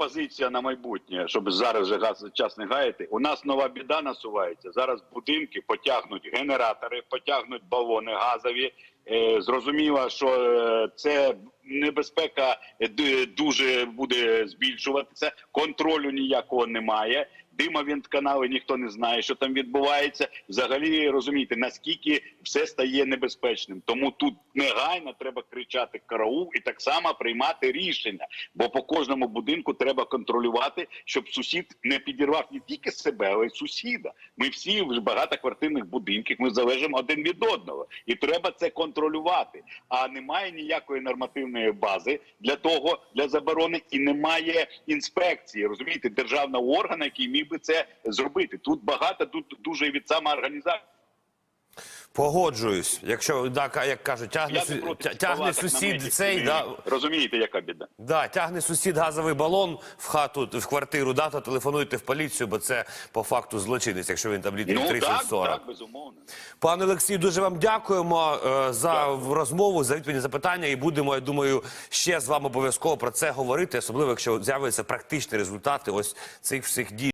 пропозиція на майбутнє, щоб зараз вже газ час не гаяти. У нас нова біда насувається. Зараз будинки потягнуть генератори, потягнуть балони газові. Е, зрозуміло, що е, це небезпека е, дуже буде збільшуватися. Контролю ніякого немає. Димовінтканали ніхто не знає, що там відбувається. Взагалі розумієте, наскільки все стає небезпечним. Тому тут негайно треба кричати караул і так само приймати рішення. Бо по кожному будинку треба контролювати, щоб сусід не підірвав не тільки себе, але й сусіда. Ми всі в багатоквартирних будинках, ми залежимо один від одного, і треба це контролювати. А немає ніякої нормативної бази для того, для заборони, і немає інспекції. Розумієте, державного органу, який міг би це зробити. Тут багато тут дуже від самоорганізації. Погоджуюсь. Якщо так, як кажуть, тягне, су- проти тягне сусід цей, да, розумієте, яка біда. да, тягне сусід газовий балон в хату, в квартиру, да, то телефонуйте в поліцію, бо це по факту злочинець, якщо він там літрів Ну так, 30-40. так, безумовно. Пане Олексію, дуже вам дякуємо е, за розмову, за відповідні запитання. І будемо, я думаю, ще з вами обов'язково про це говорити, особливо якщо з'являться практичні результати ось цих всіх дій.